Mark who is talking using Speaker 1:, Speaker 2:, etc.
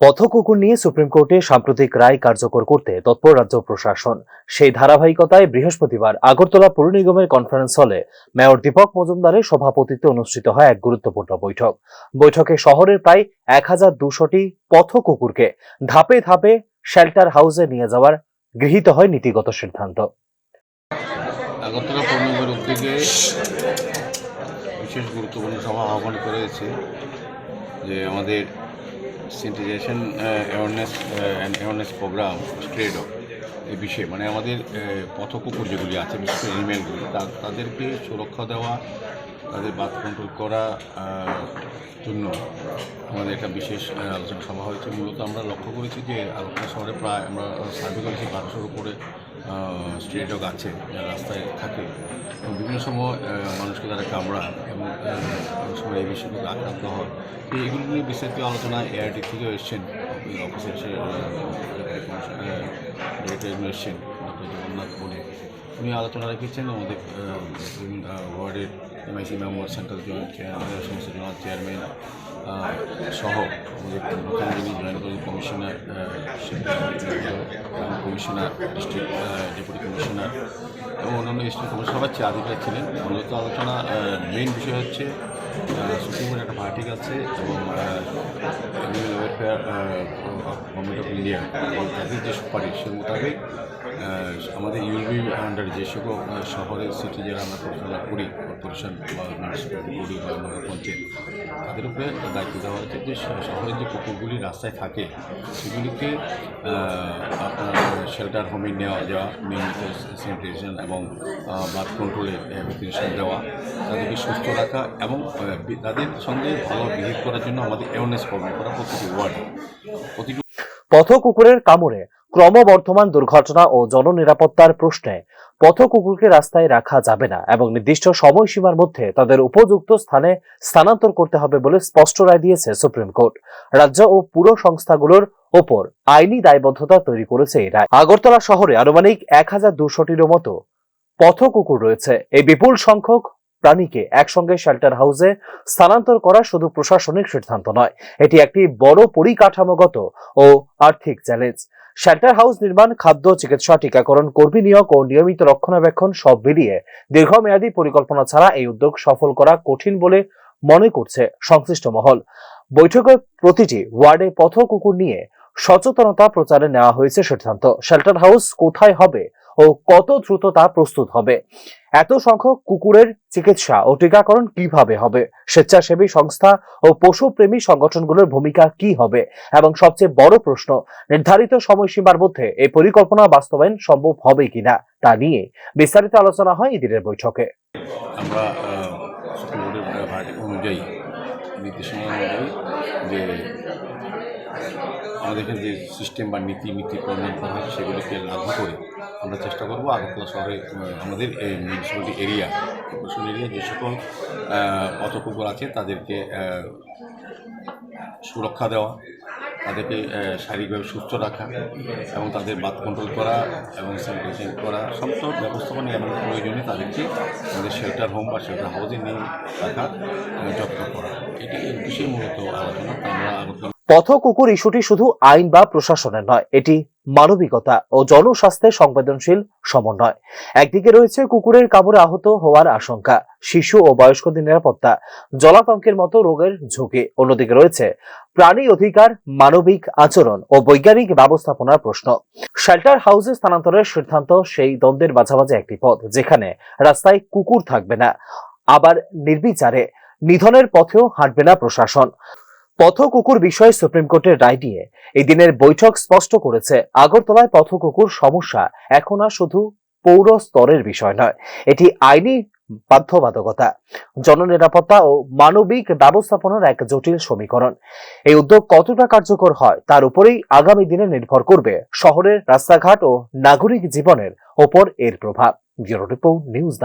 Speaker 1: পথকুকুর নিয়ে সুপ্রিম কোর্টে সাম্প্রতিক রায় কার্যকর করতে তৎপর রাজ্য প্রশাসন। সেই ধারাবাহিকতায় বৃহস্পতিবার আগরতলা পৌর নিগমের কনফারেন্স হলে মেয়র দীপক মজুমদারের সভাপতিত্বে অনুষ্ঠিত হয় এক গুরুত্বপূর্ণ বৈঠক। বৈঠকে শহরের প্রায় এক হাজার দুশোটি পথকুকুরকে ধাপে ধাপে শেল্টার হাউসে নিয়ে যাওয়ার গৃহীত হয় নীতিগত সিদ্ধান্ত।
Speaker 2: বিশেষ গুরুত্বপূর্ণ সভা আহ্বান করেছে যে আমাদের sensitization awareness and awareness program স্ট্রেড এই বিষয়ে। মানে আমাদের আহ, পথকুকুর যেগুলি আছে বিশেষ করে এনিম্যালগুলি তাদেরকে সুরক্ষা দেওয়া তাদের বাথ কন্ট্রোল করা জন্য আমাদের একটা বিশেষ আলোচনা সভা হয়েছে। মূলত আমরা লক্ষ্য করেছি যে আগরতলা শহরে প্রায় আমরা সার্ভে করেছি বারোশোর উপরে স্ট্রিট ডগ আছে রাস্তায় থাকে বিভিন্ন সময় মানুষকে তারা কামড়া এবং সময় এই বিষয়গুলো আক্রান্ত হয় তো এগুলো নিয়ে বিস্তারিত আলোচনা এআরটি থেকেও এসছেন অফিসে এসে এসছেন ডক্টর জগন্নাথ বলে উনি আলোচনা রেখেছেন আমাদের ওয়ার্ডের এমআইসি মেম্বার সেন্ট্রাল জয়েন্ট সমস্ত জোনাল চেয়ারম্যান সহ আমাদের যিনি joint commissioner commissioner district deputy commissioner এবং অন্যান্য স্টেট কমিশনার সবার চেয়ে আধিকারিক ছিলেন। মূলত আলোচনা মেইন বিষয় হচ্ছে সুপ্রিম কোর্টের একটা ভার্টিক আছে, এবং animal welfare government of India তাদের যে সুপারিশ সে মোতাবেক আমাদের ইউবি আন্ডারে যে সকল শহরের সিটি যারা আমরা পরিচালনা করি কর্পোরেশন বা মিউনিসিপ্যালিটি বা নগর পঞ্চায়েত, তাদের উপরে দায়িত্ব দেওয়া হয়েছে যে শহরের যে কুকুরগুলি রাস্তায় থাকে, সেগুলিকে আপনার শেল্টার হোমে নেওয়া, যাওয়া নিয়মিত স্যানিটেশন এবং বার্থ কন্ট্রোলে ভ্যাকসিনেশন দেওয়া, তাদেরকে সুস্থ রাখা এবং তাদের সঙ্গে ভালো বিহেভ করার জন্য আমাদের অ্যাওয়ারনেস প্রোগ্রাম করা প্রতিটি ওয়ার্ডে প্রতিটি
Speaker 1: পথকুকুরের কামড়ে ক্রমবর্ধমান দুর্ঘটনা ও জননিরাপত্তার প্রশ্নে পথকুকুরকে রাস্তায় রাখা যাবে না এবং নির্দিষ্ট সময়সীমার মধ্যে তাদের উপযুক্ত স্থানে স্থানান্তর করতে হবে বলে স্পষ্ট রায় দিয়েছে সুপ্রিম কোর্ট। রাজ্য ও পুর সংস্থাগুলোর ওপর আইনি দায়বদ্ধতা তৈরি করেছে এই রায় আগরতলা শহরে আনুমানিক এক হাজার দুশোটিরও মতো পথকুকুর রয়েছে। এই বিপুল সংখ্যক প্রাণীকে একসঙ্গে শেল্টার হাউসে স্থানান্তর করা শুধু প্রশাসনিক সিদ্ধান্ত নয়, এটি একটি বড় পরিকাঠামোগত ও আর্থিক চ্যালেঞ্জ শেল্টার হাউস নির্মাণ, খাদ্য, চিকিৎসা, টিকাকরণ, কর্মী নিয়োগ ও নিয়মিত রক্ষণাবেক্ষণ সব মিলিয়ে দীর্ঘমেয়াদী পরিকল্পনা ছাড়া এই উদ্যোগ সফল করা কঠিন বলে মনে করছে সংশ্লিষ্ট মহল। বৈঠকে প্রতিটি ওয়ার্ডে পথ কুকুর নিয়ে সচেতনতা প্রচারে নেওয়া হয়েছে সিদ্ধান্ত। শেল্টার হাউস কোথায় হবে ও কত দ্রুত তা প্রস্তুত হবে? এত সংখ্যক কুকুরের চিকিৎসা ও টিকাকরণ কীভাবে হবে? স্বেচ্ছাসেবী সংস্থা ও পশুপ্রেমী সংগঠনগুলোর ভূমিকা কি হবে? এবং সবচেয়ে বড় প্রশ্ন, নির্ধারিত সময়সীমার মধ্যে এই পরিকল্পনা বাস্তবায়ন সম্ভব হবে কিনা? তা নিয়ে বিস্তারিত আলোচনা হয় এদিনের বৈঠকে।
Speaker 2: আমরা অনুযায়ী, নির্দেশনা অনুযায়ী যে আমাদের যে সিস্টেম বা নীতি নীতি প্রণয়ন করা হয়েছে সেগুলিকে লাগু করে আমরা চেষ্টা করব আগরতলা শহরে আমাদের এই মিউনিসিপ্যালিটি এরিয়া কর্পোরেশন এরিয়া যে সকল পথকুকুর আছে তাদেরকে সুরক্ষা দেওয়া, তাদেরকে শারীরিকভাবে সুস্থ রাখা এবং তাদের বাত কন্ট্রোল করা এবং স্যানিটেশন করা, সমস্ত ব্যবস্থাপনা এমন প্রয়োজনে তাদেরকে আমাদের শেল্টার হোম বা শেল্টার হাউসে নিয়ে রাখা যত্ন করা। এটি এই বিষয়ে মূলত আলোচনা। আমরা
Speaker 1: পথ কুকুর ইস্যুটি শুধু আইন বা প্রশাসনের নয়, এটি মানবিকতা ও জনস্বাস্থ্যে সংবেদনশীল সমন্বয়। একদিকে রয়েছে কুকুরের কামড়ে আহত হওয়ার আশঙ্কা, শিশু ও বয়স্কদের নিরাপত্তা, জলাতঙ্কের মতো রোগের ঝুঁকি। অন্যদিকে রয়েছে প্রাণী অধিকার, মানবিক আচরণ ও বৈজ্ঞানিক ব্যবস্থাপনার প্রশ্ন। শেল্টার হাউসে স্থানান্তরের সিদ্ধান্ত সেই দ্বন্দ্বের মাঝামাঝি একটি পথ, যেখানে রাস্তায় কুকুর থাকবে না। আবার নির্বিচারে নিধনের পথেও হাঁটবে না প্রশাসন। পথ কুকুর বিষয়ে সুপ্রিম কোর্টের রায় নিয়ে এই দিনের বৈঠক স্পষ্ট করেছে। আগরতলায় পথ কুকুর সমস্যা এখন আর শুধু পৌর স্তরের বিষয় নয়, এটি আইনি বাধ্যবাধকতা, জননিরাপত্তা ও মানবিক ব্যবস্থাপনার এক জটিল সমীকরণ। এই উদ্যোগ কতটা কার্যকর হয় তার উপরেই আগামী দিনে নির্ভর করবে শহরের রাস্তাঘাট ও নাগরিক জীবনের ওপর এর প্রভাব। Bureau report, news